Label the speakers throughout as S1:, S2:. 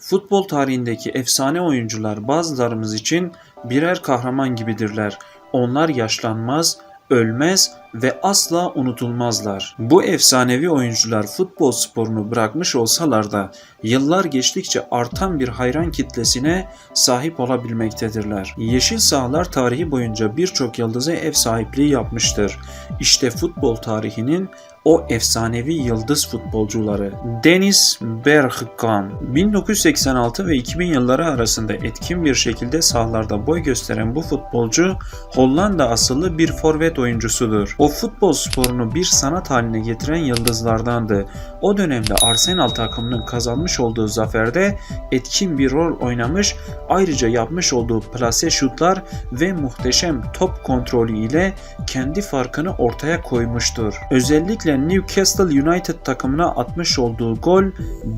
S1: Futbol tarihindeki efsane oyuncular bazılarımız için birer kahraman gibidirler. Onlar yaşlanmaz, ölmez ve asla unutulmazlar. Bu efsanevi oyuncular futbol sporunu bırakmış olsalar da yıllar geçtikçe artan bir hayran kitlesine sahip olabilmektedirler. Yeşil sahalar tarihi boyunca birçok yıldıza ev sahipliği yapmıştır. İşte futbol tarihinin o efsanevi yıldız futbolcuları. Dennis Bergkamp 1986 ve 2000 yılları arasında etkin bir şekilde sahalarda boy gösteren bu futbolcu Hollanda asıllı bir forvet oyuncusudur. O futbol sporunu bir sanat haline getiren yıldızlardandı. O dönemde Arsenal takımının kazanmış olduğu zaferde etkin bir rol oynamış, ayrıca yapmış olduğu plase şutlar ve muhteşem top kontrolü ile kendi farkını ortaya koymuştur. Özellikle Newcastle United takımına atmış olduğu gol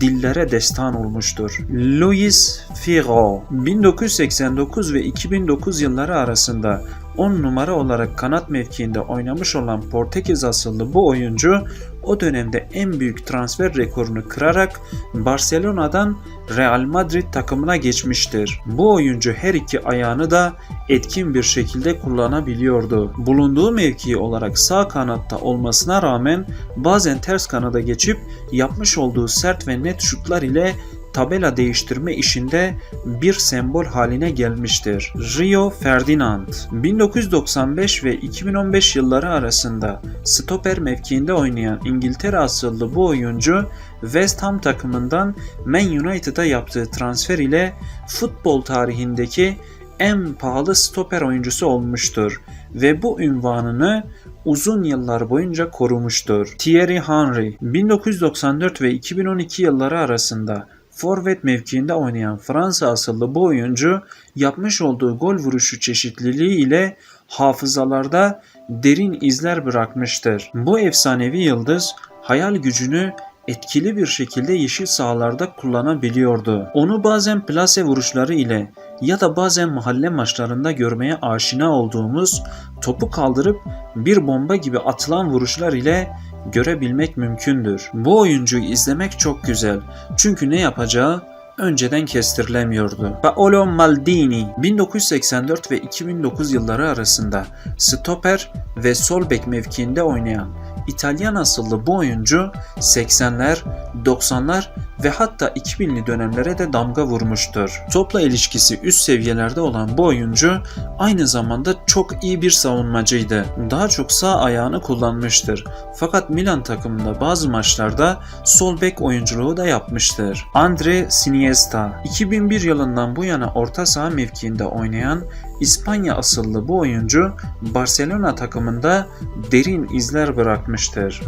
S1: dillere destan olmuştur. Luis Figo 1989 ve 2009 yılları arasında 10 numara olarak kanat mevkiinde oynamış olan Portekiz asıllı bu oyuncu o dönemde en büyük transfer rekorunu kırarak Barcelona'dan Real Madrid takımına geçmiştir. Bu oyuncu her iki ayağını da etkin bir şekilde kullanabiliyordu. Bulunduğu mevki olarak sağ kanatta olmasına rağmen bazen ters kanada geçip yapmış olduğu sert ve net şutlar ile tabela değiştirme işinde bir sembol haline gelmiştir. Rio Ferdinand 1995 ve 2015 yılları arasında stoper mevkiinde oynayan İngiltere asıllı bu oyuncu West Ham takımından Man United'a yaptığı transfer ile futbol tarihindeki en pahalı stoper oyuncusu olmuştur ve bu ünvanını uzun yıllar boyunca korumuştur. Thierry Henry 1994 ve 2012 yılları arasında forvet mevkiinde oynayan Fransa asıllı bu oyuncu yapmış olduğu gol vuruşu çeşitliliği ile hafızalarda derin izler bırakmıştır. Bu efsanevi yıldız hayal gücünü etkili bir şekilde yeşil sahalarda kullanabiliyordu. Onu bazen plase vuruşları ile ya da bazen mahalle maçlarında görmeye aşina olduğumuz topu kaldırıp bir bomba gibi atılan vuruşlar ile görebilmek mümkündür. Bu oyuncuyu izlemek çok güzel. Çünkü ne yapacağı önceden kestirilemiyordu. Paolo Maldini 1984 ve 2009 yılları arasında stoper ve sol bek mevkiinde oynayan İtalyan asıllı bu oyuncu 80'ler, 90'lar ve hatta 2000'li dönemlere de damga vurmuştur. Topla ilişkisi üst seviyelerde olan bu oyuncu aynı zamanda çok iyi bir savunmacıydı. Daha çok sağ ayağını kullanmıştır. Fakat Milan takımında bazı maçlarda sol bek oyunculuğu da yapmıştır. Andre Iniesta 2001 yılından bu yana orta saha mevkiinde oynayan İspanya asıllı bu oyuncu Barcelona takımında derin izler bırakmıştır.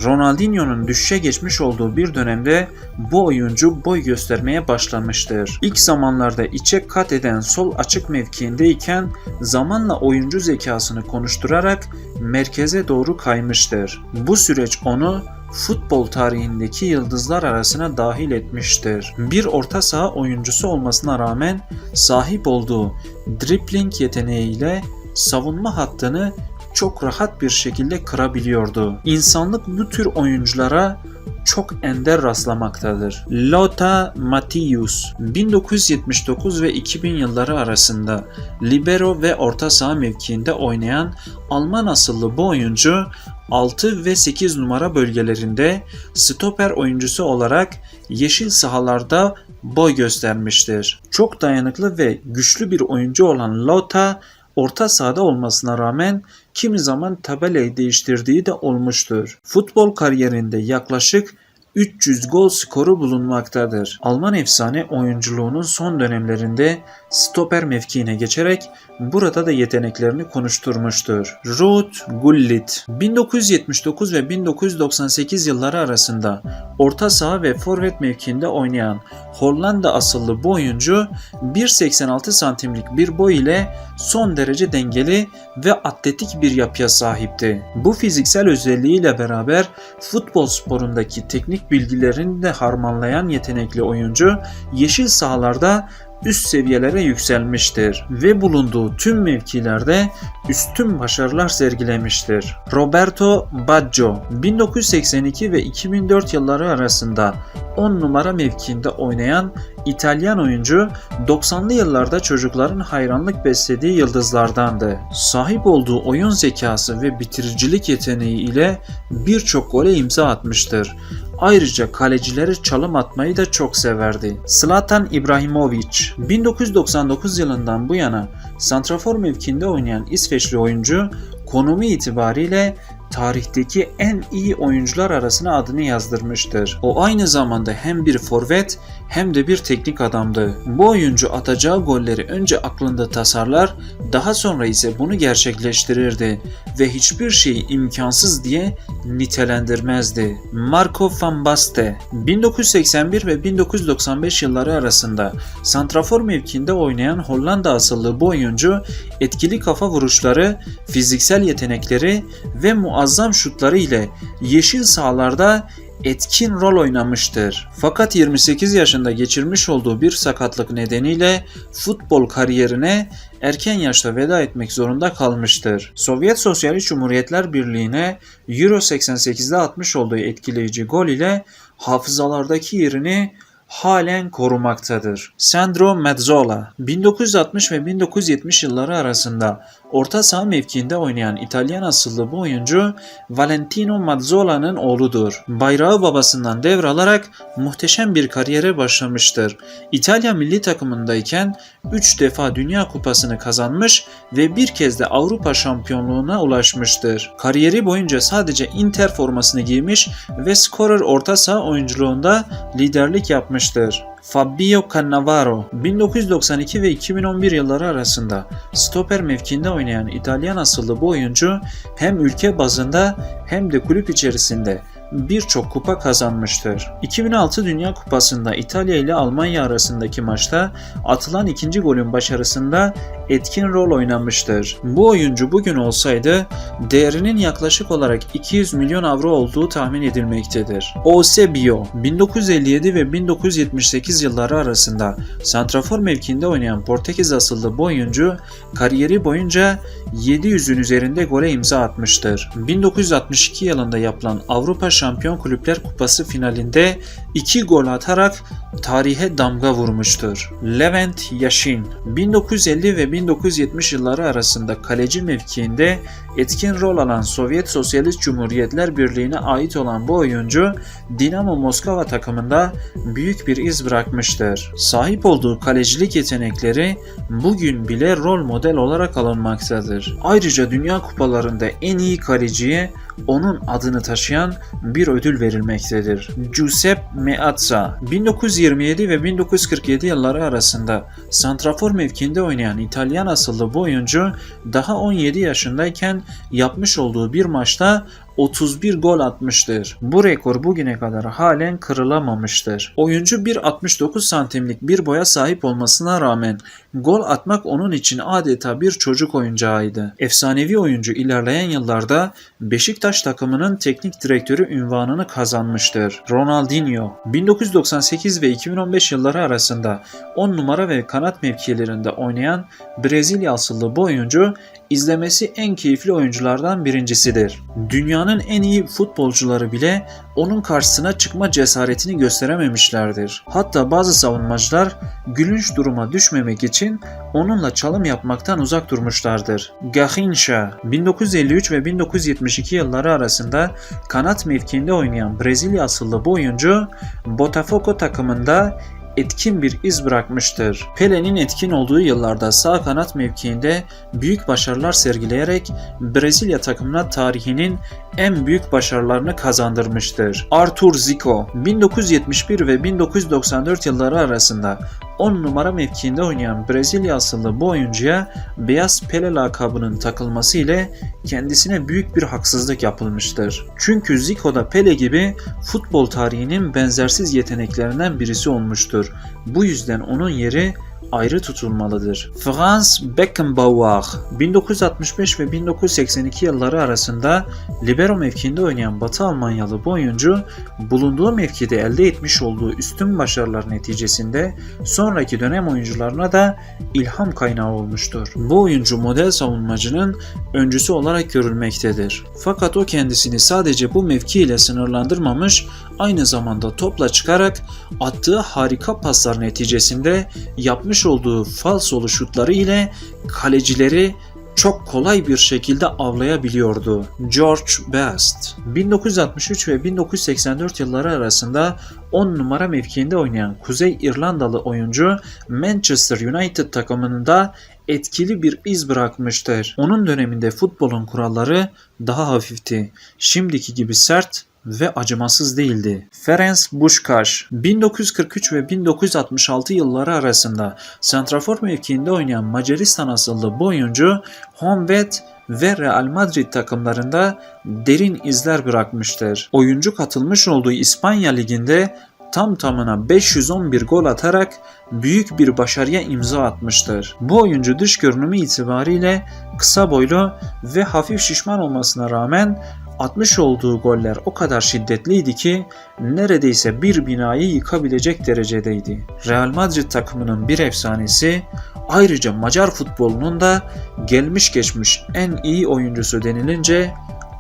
S1: Ronaldinho'nun düşüşe geçmiş olduğu bir dönemde bu oyuncu boy göstermeye başlamıştır. İlk zamanlarda içe kat eden sol açık mevkiindeyken zamanla oyuncu zekasını konuşturarak merkeze doğru kaymıştır. Bu süreç onu futbol tarihindeki yıldızlar arasına dahil etmiştir. Bir orta saha oyuncusu olmasına rağmen sahip olduğu dribbling yeteneğiyle savunma hattını çok rahat bir şekilde kırabiliyordu. İnsanlık bu tür oyunculara çok ender rastlamaktadır. Lothar Matthäus 1979 ve 2000 yılları arasında libero ve orta saha mevkiinde oynayan Alman asıllı bu oyuncu 6 ve 8 numara bölgelerinde stoper oyuncusu olarak yeşil sahalarda boy göstermiştir. Çok dayanıklı ve güçlü bir oyuncu olan Lothar orta sahada olmasına rağmen kimi zaman tabelayı değiştirdiği de olmuştur. Futbol kariyerinde yaklaşık 300 gol skoru bulunmaktadır. Alman efsane oyunculuğunun son dönemlerinde stoper mevkiine geçerek burada da yeteneklerini konuşturmuştur. Ruud Gullit 1979 ve 1998 yılları arasında orta saha ve forvet mevkiinde oynayan Hollanda asıllı bu oyuncu 1.86 santimlik bir boy ile son derece dengeli ve atletik bir yapıya sahipti. Bu fiziksel özelliğiyle beraber futbol sporundaki teknik bilgilerini de harmanlayan yetenekli oyuncu yeşil sahalarda üst seviyelere yükselmiştir ve bulunduğu tüm mevkilerde üstün başarılar sergilemiştir. Roberto Baggio 1982 ve 2004 yılları arasında 10 numara mevkiinde oynayan İtalyan oyuncu 90'lı yıllarda çocukların hayranlık beslediği yıldızlardandı. Sahip olduğu oyun zekası ve bitiricilik yeteneği ile birçok gole imza atmıştır. Ayrıca kalecileri çalım atmayı da çok severdi. Zlatan İbrahimovic 1999 yılından bu yana santrafor mevkinde oynayan İsveçli oyuncu konumu itibariyle tarihteki en iyi oyuncular arasına adını yazdırmıştır. O aynı zamanda hem bir forvet hem de bir teknik adamdı. Bu oyuncu atacağı golleri önce aklında tasarlar, daha sonra ise bunu gerçekleştirirdi ve hiçbir şeyi imkansız diye nitelendirmezdi. Marco van Basten 1981 ve 1995 yılları arasında santrafor mevkinde oynayan Hollanda asıllı bu oyuncu etkili kafa vuruşları, fiziksel yetenekleri ve muazzam şutları ile yeşil sahalarda etkin rol oynamıştır. Fakat 28 yaşında geçirmiş olduğu bir sakatlık nedeniyle futbol kariyerine erken yaşta veda etmek zorunda kalmıştır. Sovyet Sosyalist Cumhuriyetler Birliği'ne Euro 88'de atmış olduğu etkileyici gol ile hafızalardaki yerini halen korumaktadır. Sandro Mazzola 1960 ve 1970 yılları arasında orta saha mevkiinde oynayan İtalyan asıllı bu oyuncu Valentino Mazzola'nın oğludur. Bayrağı babasından devralarak muhteşem bir kariyere başlamıştır. İtalya milli takımındayken 3 defa Dünya Kupası'nı kazanmış ve bir kez de Avrupa şampiyonluğuna ulaşmıştır. Kariyeri boyunca sadece Inter formasını giymiş ve skorer orta saha oyunculuğunda liderlik yapmıştır. Fabio Cannavaro 1992 ve 2011 yılları arasında stoper mevkinde oynayan İtalyan asıllı bu oyuncu hem ülke bazında hem de kulüp içerisinde birçok kupa kazanmıştır. 2006 Dünya Kupası'nda İtalya ile Almanya arasındaki maçta atılan ikinci golün başarısında etkin rol oynamıştır. Bu oyuncu bugün olsaydı değerinin yaklaşık olarak 200 milyon avro olduğu tahmin edilmektedir. Eusebio 1957 ve 1978 yılları arasında santrafor mevkinde oynayan Portekiz asıllı bu oyuncu kariyeri boyunca 700'ün üzerinde gole imza atmıştır. 1962 yılında yapılan Avrupa Şampiyon Kulüpler Kupası finalinde 2 gol atarak tarihe damga vurmuştur. Levent Yashin 1950 ve 1970 yılları arasında kaleci mevkiinde etkin rol alan Sovyet Sosyalist Cumhuriyetler Birliği'ne ait olan bu oyuncu Dinamo Moskova takımında büyük bir iz bırakmıştır. Sahip olduğu kalecilik yetenekleri bugün bile rol model olarak alınmaktadır. Ayrıca Dünya Kupalarında en iyi kaleciye onun adını taşıyan bir ödül verilmektedir. Giuseppe Meazza 1927 ve 1947 yılları arasında santrafor mevkiinde oynayan İtalyan asıllı bu oyuncu daha 17 yaşındayken yapmış olduğu bir maçta 31 gol atmıştır. Bu rekor bugüne kadar halen kırılamamıştır. Oyuncu 1.69 santimlik bir boya sahip olmasına rağmen gol atmak onun için adeta bir çocuk oyuncağıydı. Efsanevi oyuncu ilerleyen yıllarda Beşiktaş takımının teknik direktörü ünvanını kazanmıştır. Ronaldinho 1998 ve 2015 yılları arasında 10 numara ve kanat mevkilerinde oynayan Brezilya asıllı bu oyuncu izlemesi en keyifli oyunculardan birincisidir. Dünyanın en iyi futbolcuları bile onun karşısına çıkma cesaretini gösterememişlerdir. Hatta bazı savunmacılar gülünç duruma düşmemek için onunla çalım yapmaktan uzak durmuşlardır. Garrincha 1953 ve 1972 yılları arasında kanat mevkiinde oynayan Brezilya asıllı bu oyuncu Botafogo takımında etkin bir iz bırakmıştır. Pele'nin etkin olduğu yıllarda sağ kanat mevkiinde büyük başarılar sergileyerek Brezilya takımına tarihinin en büyük başarılarını kazandırmıştır. Arthur Zico 1971 ve 1994 yılları arasında 10 numara mevkiinde oynayan Brezilya asıllı bu oyuncuya Beyaz Pele lakabının takılması ile kendisine büyük bir haksızlık yapılmıştır. Çünkü Zico da Pele gibi futbol tarihinin benzersiz yeteneklerinden birisi olmuştur. Bu yüzden onun yeri ayrı tutulmalıdır. Franz Beckenbauer 1965 ve 1982 yılları arasında libero mevkiinde oynayan Batı Almanyalı bu oyuncu bulunduğu mevkide elde etmiş olduğu üstün başarılar neticesinde sonraki dönem oyuncularına da ilham kaynağı olmuştur. Bu oyuncu model savunmacının öncüsü olarak görülmektedir. Fakat o kendisini sadece bu mevki ile sınırlandırmamış, aynı zamanda topla çıkarak attığı harika paslar neticesinde yapmış olduğu falsolu şutları ile kalecileri çok kolay bir şekilde avlayabiliyordu. George Best 1963 ve 1984 yılları arasında 10 numara mevkiinde oynayan Kuzey İrlandalı oyuncu Manchester United takımında etkili bir iz bırakmıştır. Onun döneminde futbolun kuralları daha hafifti. Şimdiki gibi sert ve acımasız değildi. Ferenc Puskas 1943 ve 1966 yılları arasında santrafor mevkiinde oynayan Macaristan asıllı bu oyuncu Honved ve Real Madrid takımlarında derin izler bırakmıştır. Oyuncu katılmış olduğu İspanya Ligi'nde tam tamına 511 gol atarak büyük bir başarıya imza atmıştır. Bu oyuncu dış görünümü itibariyle kısa boylu ve hafif şişman olmasına rağmen atmış olduğu goller o kadar şiddetliydi ki neredeyse bir binayı yıkabilecek derecedeydi. Real Madrid takımının bir efsanesi, ayrıca Macar futbolunun da gelmiş geçmiş en iyi oyuncusu denilince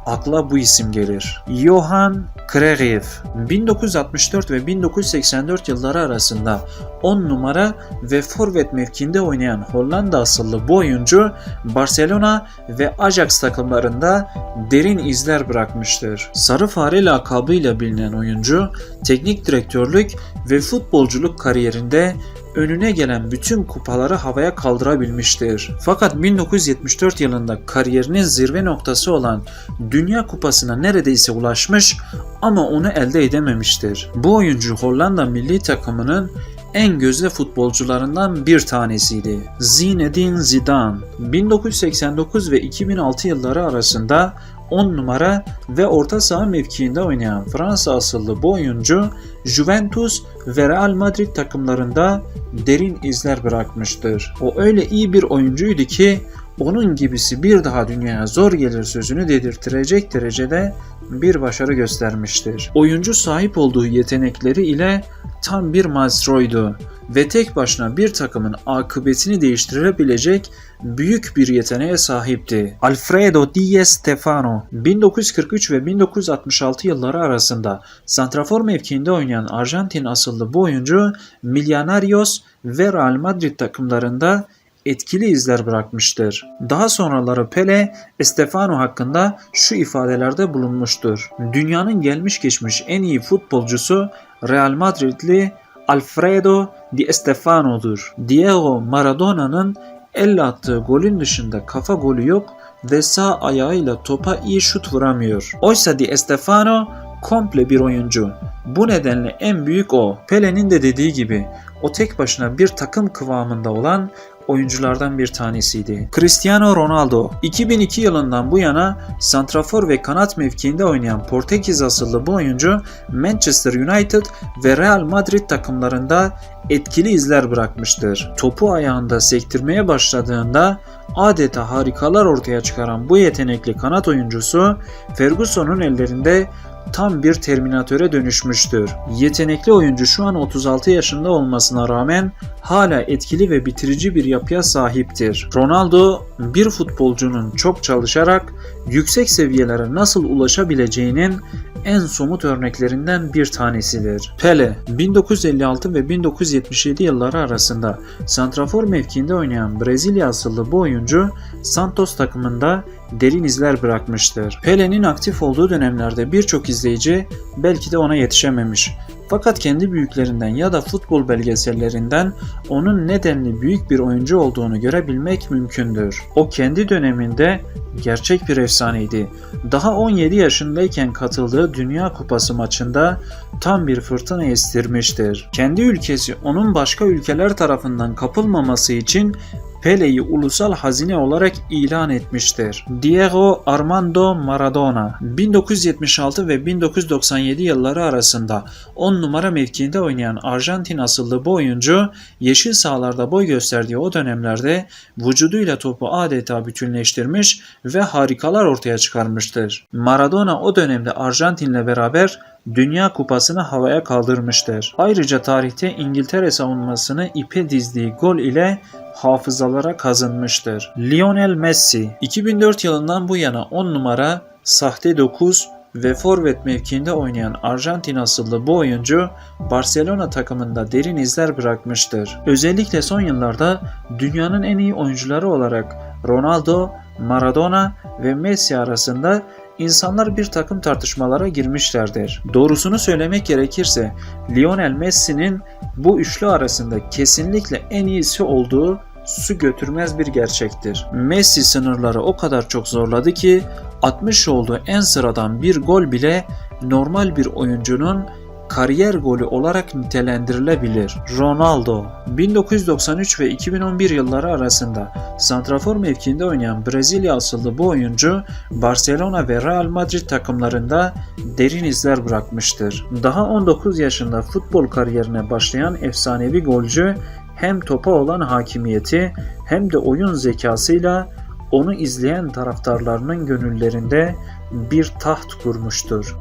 S1: akla bu isim gelir. Johan Cruyff 1964 ve 1984 yılları arasında 10 numara ve forvet mevkinde oynayan Hollanda asıllı bu oyuncu Barcelona ve Ajax takımlarında derin izler bırakmıştır. Sarı Fare lakabıyla bilinen oyuncu teknik direktörlük ve futbolculuk kariyerinde önüne gelen bütün kupaları havaya kaldırabilmiştir. Fakat 1974 yılında kariyerinin zirve noktası olan Dünya Kupası'na neredeyse ulaşmış ama onu elde edememiştir. Bu oyuncu Hollanda milli takımının en gözde futbolcularından bir tanesiydi. Zinedine Zidane 1989 ve 2006 yılları arasında 10 numara ve orta saha mevkiinde oynayan Fransa asıllı bu oyuncu Juventus ve Real Madrid takımlarında derin izler bırakmıştır. O öyle iyi bir oyuncuydu ki onun gibisi bir daha dünyaya zor gelir sözünü dedirttirecek derecede bir başarı göstermiştir. Oyuncu sahip olduğu yetenekleri ile tam bir maestroydu ve tek başına bir takımın akıbetini değiştirebilecek büyük bir yeteneğe sahipti. Alfredo Di Stefano 1943 ve 1966 yılları arasında santrafor mevkiinde oynayan Arjantin asıllı bu oyuncu Millonarios ve Real Madrid takımlarında etkili izler bırakmıştır. Daha sonraları Pele, Estefano hakkında şu ifadelerde bulunmuştur. Dünyanın gelmiş geçmiş en iyi futbolcusu Real Madridli Alfredo Di Stefano'dur. Diego Maradona'nın elle attığı golün dışında kafa golü yok ve sağ ayağıyla topa iyi şut vuramıyor. Oysa Di Stefano komple bir oyuncu. Bu nedenle en büyük o. Pele'nin de dediği gibi o tek başına bir takım kıvamında olan oyunculardan bir tanesiydi. Cristiano Ronaldo 2002 yılından bu yana santrafor ve kanat mevkiinde oynayan Portekiz asıllı bu oyuncu Manchester United ve Real Madrid takımlarında etkili izler bırakmıştır. Topu ayağında sektirmeye başladığında adeta harikalar ortaya çıkaran bu yetenekli kanat oyuncusu Ferguson'un ellerinde tam bir terminatöre dönüşmüştür. Yetenekli oyuncu şu an 36 yaşında olmasına rağmen hala etkili ve bitirici bir yapıya sahiptir. Ronaldo bir futbolcunun çok çalışarak yüksek seviyelere nasıl ulaşabileceğinin en somut örneklerinden bir tanesidir. Pele 1956 ve 1977 yılları arasında santrafor mevkiinde oynayan Brezilya asıllı bu oyuncu Santos takımında derin izler bırakmıştır. Pele'nin aktif olduğu dönemlerde birçok izleyici belki de ona yetişememiş. Fakat kendi büyüklerinden ya da futbol belgesellerinden onun nedenli büyük bir oyuncu olduğunu görebilmek mümkündür. O kendi döneminde gerçek bir efsaneydi. Daha 17 yaşındayken katıldığı Dünya Kupası maçında tam bir fırtına estirmiştir. Kendi ülkesi onun başka ülkeler tarafından kapılmaması için Pele'yi ulusal hazine olarak ilan etmiştir. Diego Armando Maradona 1976 ve 1997 yılları arasında 10 numara mevkiinde oynayan Arjantin asıllı bu oyuncu yeşil sahalarda boy gösterdiği o dönemlerde vücuduyla topu adeta bütünleştirmiş ve harikalar ortaya çıkarmıştır. Maradona o dönemde Arjantin'le beraber Dünya Kupası'nı havaya kaldırmıştır. Ayrıca tarihte İngiltere savunmasını ipe dizdiği gol ile hafızalara kazınmıştır. Lionel Messi 2004 yılından bu yana 10 numara, sahte 9 ve forvet mevkiinde oynayan Arjantin asıllı bu oyuncu Barcelona takımında derin izler bırakmıştır. Özellikle son yıllarda dünyanın en iyi oyuncuları olarak Ronaldo, Maradona ve Messi arasında insanlar bir takım tartışmalara girmişlerdir. Doğrusunu söylemek gerekirse Lionel Messi'nin bu üçlü arasında kesinlikle en iyisi olduğu su götürmez bir gerçektir. Messi sınırları o kadar çok zorladı ki atmış olduğu en sıradan bir gol bile normal bir oyuncunun kariyer golü olarak nitelendirilebilir. Ronaldo 1993 ve 2011 yılları arasında santrafor mevkiinde oynayan Brezilya asıllı bu oyuncu Barcelona ve Real Madrid takımlarında derin izler bırakmıştır. Daha 19 yaşında futbol kariyerine başlayan efsanevi golcü hem topa olan hakimiyeti hem de oyun zekasıyla onu izleyen taraftarlarının gönüllerinde bir taht kurmuştur.